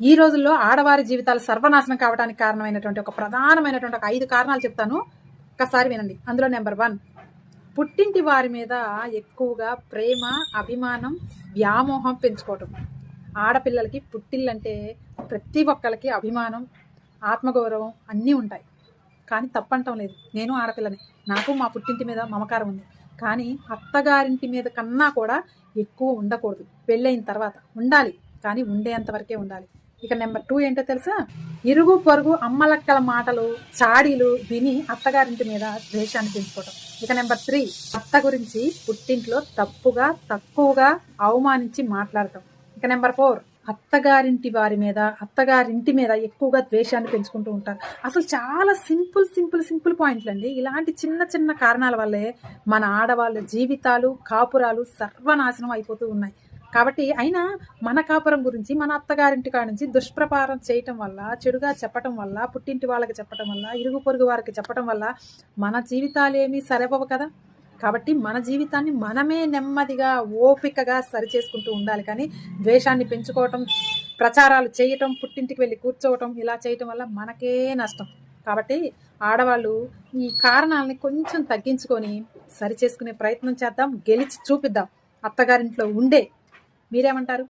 ఈ రోజుల్లో ఆడవారి జీవితాలు సర్వనాశనం కావడానికి కారణమైనటువంటి ఒక ప్రధానమైనటువంటి ఒక ఐదు కారణాలు చెప్తాను. ఒక్కసారి వినండి. అందులో నెంబర్ వన్ పుట్టింటి వారి మీద ఎక్కువగా ప్రేమ అభిమానం వ్యామోహం పెంచుకోవటం. ఆడపిల్లలకి పుట్టిల్లంటే ప్రతి ఒక్కరికి అభిమానం ఆత్మగౌరవం అన్నీ ఉంటాయి. కానీ తప్పంటం లేదు. నేను ఆడపిల్లని. నాకు మా పుట్టింటి మీద మమకారం ఉంది. కానీ అత్తగారింటి మీద కన్నా కూడా ఎక్కువ ఉండకూడదు. పెళ్ళైన తర్వాత ఉండాలి. కానీ ఉండేంత వరకే ఉండాలి. ఇక నెంబర్ టూ ఏంటో తెలుసా? ఇరుగు పొరుగు అమ్మలక్కల మాటలు చాడీలు విని అత్తగారింటి మీద ద్వేషాన్ని పెంచుకోవటం. ఇక నెంబర్ త్రీ అత్త గురించి పుట్టింట్లో తప్పుగా తక్కువగా అవమానించి మాట్లాడటం. ఇక నెంబర్ ఫోర్ అత్తగారింటి వారి మీద అత్తగారింటి మీద ఎక్కువగా ద్వేషాన్ని పెంచుకుంటూ ఉంటారు. అసలు చాలా సింపుల్ సింపుల్ సింపుల్ పాయింట్లు అండి. ఇలాంటి చిన్న చిన్న కారణాల వల్లే మన ఆడవాళ్ళ జీవితాలు కాపురాలు సర్వనాశనం అయిపోతూ ఉన్నాయి. కాబట్టి అయినా మన కాపురం గురించి మన అత్తగారింటి కాడ నుంచి దుష్ప్రపారం చేయటం వల్ల చెడుగా చెప్పటం వల్ల పుట్టింటి వాళ్ళకి చెప్పటం వల్ల ఇరుగు పొరుగు వారికి చెప్పటం వల్ల మన జీవితాలు ఏమీ సరిపోవు కదా. కాబట్టి మన జీవితాన్ని మనమే నెమ్మదిగా ఓపికగా సరిచేసుకుంటూ ఉండాలి. కానీ ద్వేషాన్ని పెంచుకోవటం ప్రచారాలు చేయటం పుట్టింటికి వెళ్ళి కూర్చోవటం ఇలా చేయటం వల్ల మనకే నష్టం. కాబట్టి ఆడవాళ్ళు ఈ కారణాలని కొంచెం తగ్గించుకొని సరిచేసుకునే ప్రయత్నం చేద్దాం. గెలిచి చూపిద్దాం. అత్తగారింట్లో ఉండే మీరేమంటారు?